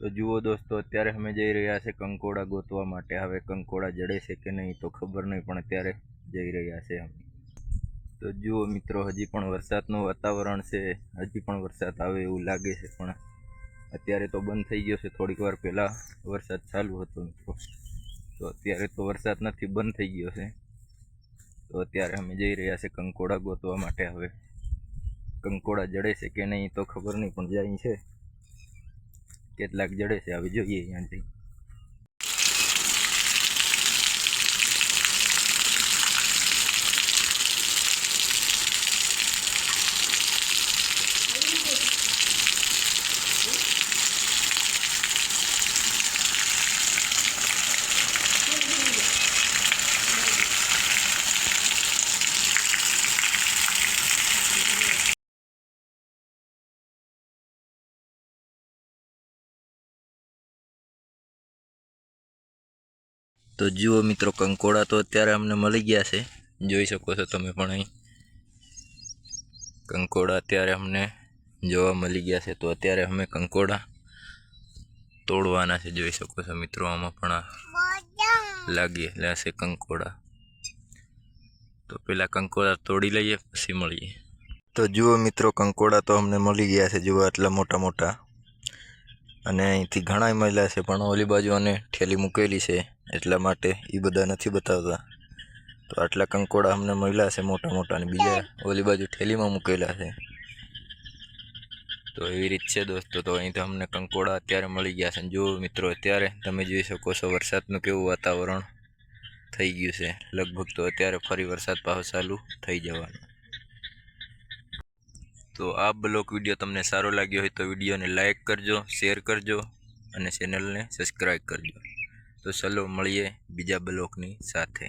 તો જુઓ દોસ્તો, અત્યારે અમે જઈ રહ્યા છે કંકોડા ગોતવા માટે. હવે કંકોડા જડે છે કે નહીં તો ખબર નહીં, પણ અત્યારે જઈ રહ્યા છે અમે. તો જુઓ મિત્રો, હજી પણ વરસાદનું વાતાવરણ છે. હજી પણ વરસાદ આવે એવું લાગે છે, પણ અત્યારે તો બંધ થઈ ગયો છે. થોડીક વાર પહેલાં વરસાદ ચાલુ હતો મિત્રો. તો અત્યારે તો વરસાદ નથી, બંધ થઈ ગયો છે. તો અત્યારે અમે જઈ રહ્યા છે કંકોડા ગોતવા માટે. હવે કંકોડા જડે છે કે નહીં તો ખબર નહીં, પણ જાય છે. કેટલાક જડે છે હવે જોઈએ અહીંયાથી તો જુઓ મિત્રો, કંકોડા તો અત્યારે અમને મળી ગયા છે. જોઈ શકો છો તમે પણ અહીં. કંકોડા અત્યારે અમને જોવા મળી ગયા છે. તો અત્યારે અમે કંકોડા તોડવાના છે. જોઈ શકો છો મિત્રો, આમાં પણ આ લાગી એટલે કંકોડા. તો પેલા કંકોડા તોડી લઈએ, પછી મળીએ. તો જુઓ મિત્રો, કંકોડા તો અમને મળી ગયા છે. જુઓ આટલા મોટા મોટા. અને અહીંથી ઘણા મળ્યા છે, પણ ઓલી બાજુ અને ઠેલી મૂકેલી છે. એટલા માટે એ બધા નથી બતાવતા. તો આટલા કંકોડા અમને મળ્યા છે મોટા મોટા અને બીજા ઓલી બાજુ ઠેલીમાં મૂકેલા છે. તો એવી રીત છે દોસ્તો, તો અહીં તો અમને કંકોડા અત્યારે મળી ગયા છે. જુઓ મિત્રો, અત્યારે તમે જોઈ શકો છો વરસાદનું કેવું વાતાવરણ થઈ ગયું છે. લગભગ તો અત્યારે ફરી વરસાદ પાછો ચાલુ થઈ જવાનો. તો આ બ્લોક વીડિયો તમને સારો લાગ્યો હોય તો વિડીયોને લાઇક કરજો, શેર કરજો અને ચેનલને સબસ્ક્રાઈબ કરજો. તો ચાલો મળીએ બીજા બ્લોકની સાથે.